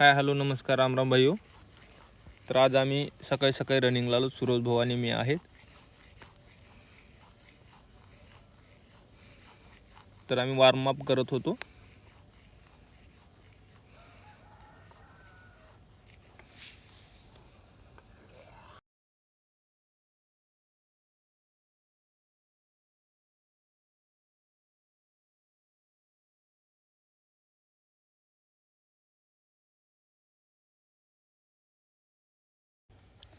Hi hello नमस्कार रामराम भाई हो. तर आज आम्ही सकाळी सकाळी रनिंगला आलो सुरोज भाऊ आणि मी आहेत. तर आम्ही वॉर्मअप करत होतो.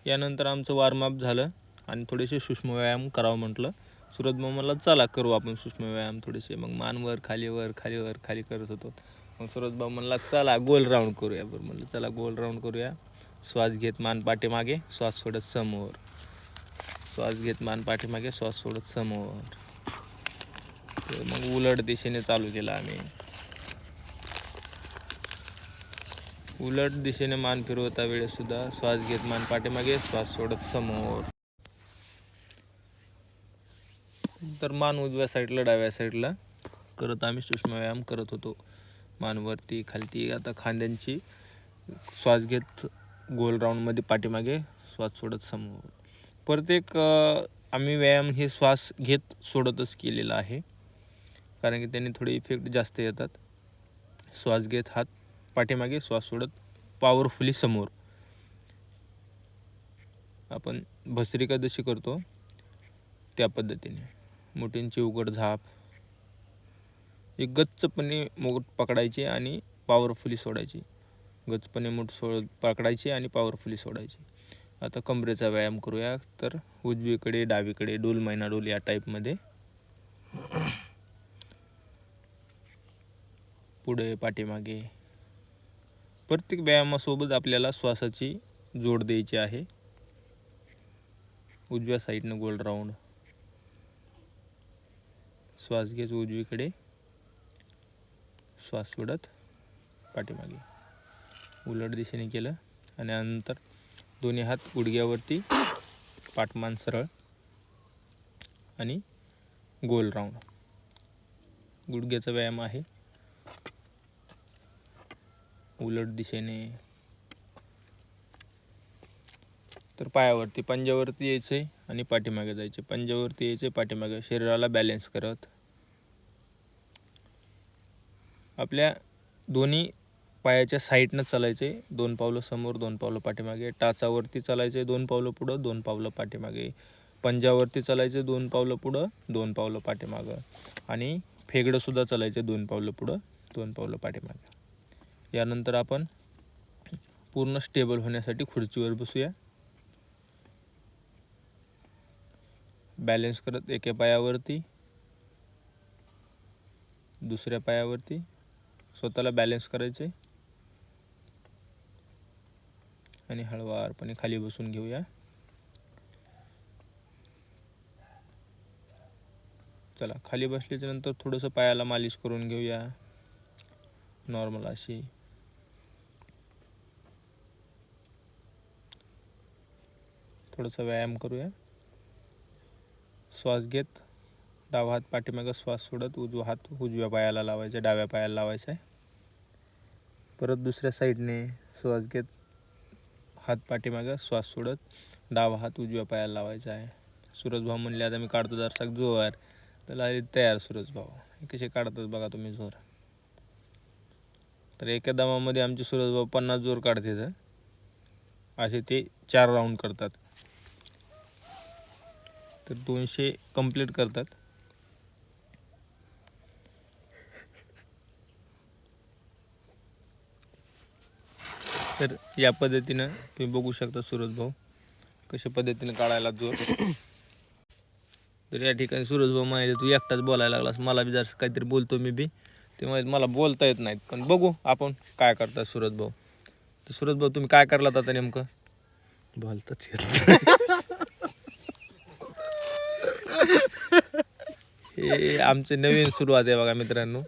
यानंतर आमचं वॉर्मअप झालं आणि थोडेसे सूक्ष्म व्यायाम करावं म्हटलं. सुरत मला चला करू आपण सूक्ष्म व्यायाम थोडेसे. मग मानवर खालीवर खालीवर खाली करत होतो. मग सुरत भाऊ म्हणला चला गोल राऊंड करूया. बरं म्हणलं चला गोल राऊंड करूया. श्वास घेत मान पाठीमागे श्वास सोडत समोर. श्वास घेत मान पाठीमागे श्वास सोडत समोर. तर मग उलट दिशेने चालू केलं आम्ही. उलट दिशेने मान फिरवता वेळेस सुद्धा श्वास घेत मान पाठीमागे श्वास सोडत समोर. तर मान उजव्या साईडला डाव्या साईडला. करत आम्ही सूक्ष्म व्यायाम करत होतो. मानवरती खालती आता खांद्यांची. श्वास घेत गोल राऊंडमध्ये पाठीमागे श्वास सोडत समोर. प्रत्येक आम्ही व्यायाम हे श्वास घेत सोडतच केलेला आहे. कारण की त्यांनी थोडे इफेक्ट जास्त येतात. श्वास घेत हात पाठीमागे श्वास सोडत पॉवरफुली समोर. आपण भस्त्रिका जशी करतो त्या पद्धतीने. मुठींची उघड झाप. एक गच्चपणे मूठ पकडायची आणि पॉवरफुली सोडायची. गच्चपणे मूठ सोड पकडायची आणि पॉवरफुली सोडायची. आता कमरेचा व्यायाम करूया तर उजवीकडे डावीकडे डोल मैना डोल या टाईपमध्ये पुढे पाठीमागे. प्रत्येक व्यायामासोबत आपल्याला श्वासाची जोड द्यायची आहे. उजव्या साईडनं गोल राऊंड. श्वास घेत उजवीकडे. श्वास सोडत पाठीमागे. उलट दिशेने केलं आणि नंतर दोन्ही हात गुडघ्यावरती पाठमान सरळ आणि गोल राऊंड. गुडघ्याचा व्यायाम आहे. उलट दिशेने. तर पायावरती पंजावरती यायचं आहे आणि पाठीमागे जायचे. पंजावरती यायचे पाठीमागे. शरीराला बॅलेन्स करत. आपल्या दोन्ही पायाच्या साईडनं चालायचे. दोन पावलं समोर दोन पावलं पाठीमागे. टाचावरती चालायचे दोन पावलं पुढं दोन पावलं पाठीमागे. पंजावरती चालायचे दोन पावलं पुढं दोन पावलं पाठीमागं. आणि फेगडंसुद्धा चालायचे दोन पावलं पुढं दोन पावलं पाठीमागे. यानंतर आपण पूर्ण स्टेबल होण्यासाठी खुर्चीवर बसूया. बॅलेन्स करत एका पायावरती दुसऱ्या पायावरती. स्वतःला बॅलेन्स करायचे आणि हळवारपणे खाली बसून घेऊया. चला खाली बसल्याच्या नंतर थोडंसं पायाला मालिश करून घेऊया. नॉर्मल अशी थोडंसं व्यायाम करूया. श्वास घेत डावा हात पाठीमागं श्वास सोडत उजवा हात उजव्या पायाला लावायचा डाव्या पायाला लावायचा आहे. परत दुसऱ्या साईडने श्वास घेत हात पाठीमागं श्वास सोडत डावा हात उजव्या पायाला लावायचा आहे. सूरज भाऊ म्हणले आता मी काढतो जरसा जोर. त्याला आली तयार सूरज भाऊ. कसे काढतात बघा तुम्ही जोर. तर एका दमामध्ये आमचे सूरजभाऊ पन्नास जोर काढते तर असे ते चार राऊंड करतात. तर दोनशे कंप्लीट करतात. तर या पद्धतीनं तुम्ही बघू शकता सूरज भाऊ कशा पद्धतीनं काढायला जोर तर या ठिकाणी सूरज भाऊ माहिती तू एकटाच बोलायला लागलास. मला बी जसं काहीतरी बोलतो मी बी. ते माहीत मला बोलता येत नाहीत. पण बघू आपण काय करतात सूरज भाऊ. तर सूरज भाऊ तुम्ही काय करलात आता नेमकं? बोलताच येत हे आमचे नवीन सुरुवात आहे बघा मित्रांनो.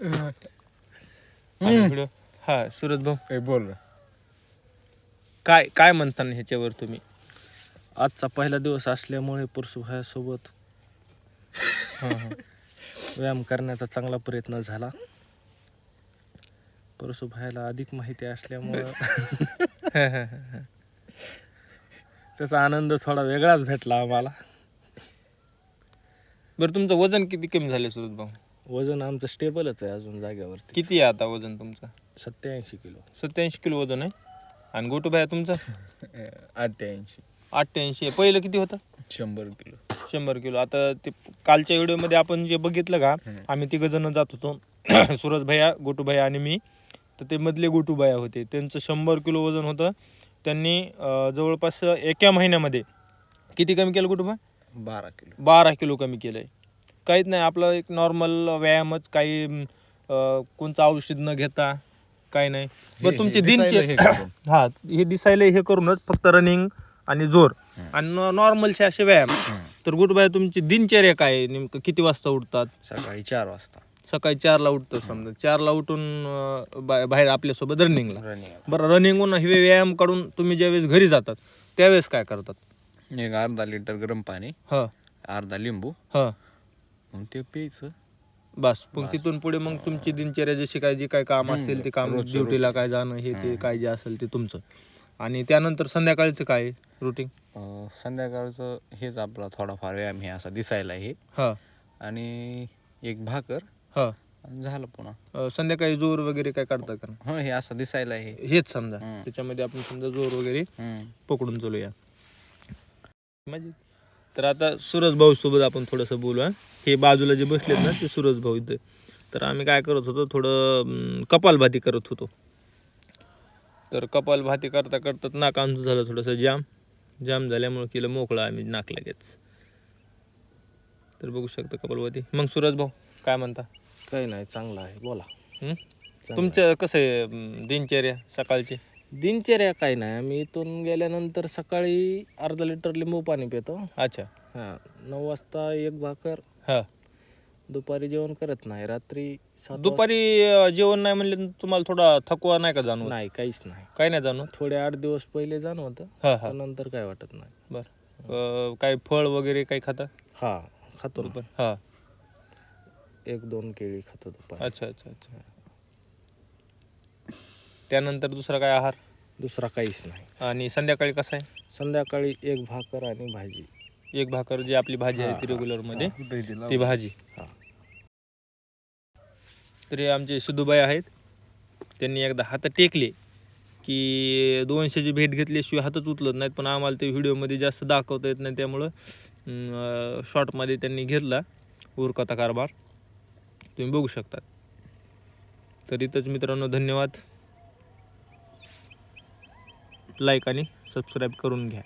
हा सूरज भाऊ. बोल रे. काय काय म्हणता ह्याच्यावर तुम्ही? आजचा पहिला दिवस असल्यामुळे पुरुष भायासोबत व्यायाम करण्याचा चांगला प्रयत्न झाला. परसू भायला अधिक माहिती असल्यामुळं त्याचा आनंद थोडा वेगळाच भेटला आम्हाला. बरं तुमचं वजन किती कमी झालं सुरत भाऊ? वजन आमचं स्टेबलच आहे अजून जाग्यावरती किती आहे आता वजन तुमचं? सत्याऐंशी किलो. सत्याऐंशी किलो वजन आहे? आणि गोटू भाया तुमचं? अठ्ठ्याऐंशी अठ्ठ्याऐंशी आहे. पहिलं किती होतं? शंभर किलो. शंभर किलो. आता ते कालच्या व्हिडिओमध्ये आपण जे बघितलं का आम्ही तिघ जण जात होतो. सुरज भैया गोटू भैया आणि मी. तर ते मधले गोटू भैया होते. त्यांचं शंभर किलो वजन होतं. त्यांनी अं, जवळपास एका महिन्यामध्ये किती कमी केलं गोटू भाई? बारा किलो. बारा किलो कमी केलं आहे काहीच नाही आपलं एक नॉर्मल व्यायामच काही अं, कोणचं औषध न घेता काही नाही. बरं तुमची दिनचे हा हे दिसायला हे करूनच फक्त रनिंग आणि जोर. आणि नॉर्मलचे असे व्यायाम. तर गुडबाय तुमची दिनचर्या काय आहे? नेमकं किती वाजता उठतात? सकाळी चार वाजता. सकाळी चारला उठतो समजा. चारला उठून अं, बा- बाहेर आपल्यासोबत रनिंगला रनिंग बरं रनिंगहून हे व्यायाम काढून तुम्ही ज्यावेळेस घरी जातात त्यावेळेस काय करतात? एक अर्धा लिटर गरम पाणी ह. अर्धा लिंबू ह. मग ते प्यायचं. बस मग तिथून पुढे मग तुमची दिनचर्या जशी काय जे काय काम असेल ते काम ड्युटीला काय जाणं हे ते काय जे असेल ते तुमचं. आणि त्यानंतर संध्याकाळचं काय रुटीन अं, संध्याकाळचं हेच आपला थोडाफार व्यायाम हे असा दिसायला हे. ह. आणि एक भाकर. ह. आणि झालं पुन्हा. अं, संध्याकाळी जोर वगैरे काय काढता का? हो हे असं दिसायला हे. हेच समजा. त्याच्यामध्ये आपण समजा जोर वगैरे हम्म. पकडून चालूया. तर आता सूरज भाऊ सोबत आपण थोडंसं बोलू हा. हे बाजूला जे बसलेत ना ते सूरज भाऊ इथे. तर आम्ही काय करत होतो थोडं कपालभाती करत होतो. तर कपालभाती करता करता नाक आमचं झालं थोडंसं जाम. जाम झाल्यामुळे केलं मोकळं आम्ही नाक लगेच. तर बघू शकता कपालभाती मग सूरज भाऊ काय म्हणता? काही नाही चांगला आहे. बोला. हं? तुमचं कसं आहे अं, दिनचर्या सकाळची? दिनचर्या काही नाही. आम्ही इथून गेल्यानंतर सकाळी अर्धा लिटर लिंबू पाणी पितो. अच्छा. हां नऊ वाजता एक भाकर. हां. दुपारी जेवण करत नाही. रात्री सात दुपारी अं, जेवण नाही म्हणले तर तुम्हाला थोडा थकवा नाही का वाजता- जाणवत? नाही काहीच नाही. काय नाही जाणवत? थोडे आठ दिवस पहिले जाणवतं हा हा. पण नंतर काय वाटत नाही. बर. अं, काय फळ वगैरे काही खाता? हा खातो ना. दुपारी हा. एक दोन केळी खातो दुपारी. अच्छा अच्छा अच्छा. त्यानंतर दुसरा काय आहार? दुसरा काहीच नाही. आणि संध्याकाळी कसं आहे? संध्याकाळी एक भाकर आणि भाजी. एक भाकर जी आपली भाजी आहे ती रेग्युलरमध्ये. ती भाजी. हा. तरी आमचे सिद्धूबाई आहेत. त्यांनी एकदा हात टेकले की दोनशेची भेट घेतल्याशिवाय हातच उचलत नाहीत पण आम्हाला ते व्हिडिओमध्ये जास्त दाखवता येत नाही त्यामुळं शॉर्टमध्ये त्यांनी घेतला उरकता कारभार. तुम्ही बघू शकता. तर इथंच मित्रांनो धन्यवाद. लाईक आणि सबस्क्राईब करून घ्या.